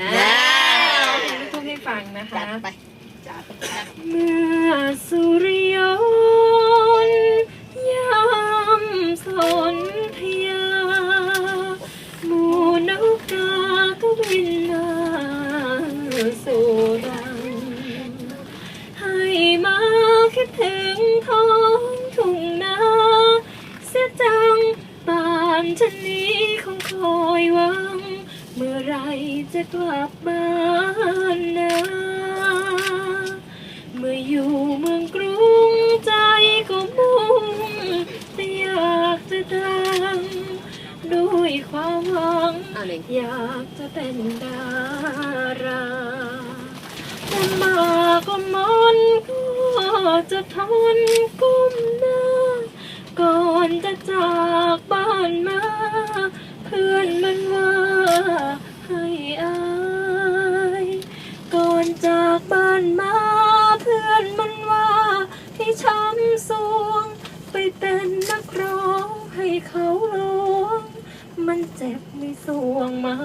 อ่าว้าวเพลงลูกทุ่งให้ฟังนะคะจัดไปจัดไปเมื่อสุริยนต์ยามสนธยาหมูนกกาก็บินมาสู่รัง ให้มาคิดถึงท้องทุ่งนา เสียจังป่านชะนี้คงคอ จะกลับบ้านนาเมื่ออยู่เมืองกรุงใจก็มุ่งแต่อยากจะดังด้วยความหวังเอาเลยอยากจะเป็นดาราแต่มาก็มันก็จะทนก้มหน้าก่อนจะจาก จานมาเพื่อนมันว่าให้ช้ำสวง ไปเป็นนักร้องให้เขาลวง มันเจ็บไม่สวงไม่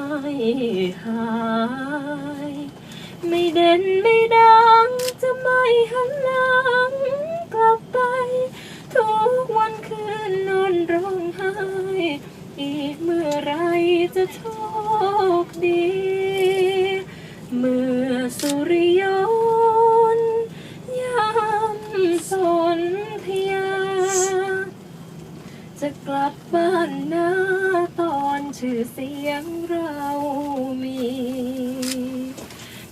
หาย ไม่เด่นไม่ดังจะไม่หันหลังกลับไป ทุกวันคืนนอนร้องไห้ อีกเมื่อไรจะโชคดี จะกลับบ้านนาตอนชื่อเสียงเรามี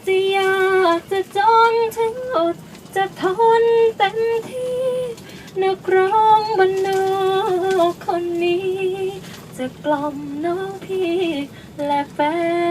จะอยากจะจนถึงอดจะทนเต็มที่นักร้องบรรนอกคนนี้ จะกล่อมน้องพี่และแฟน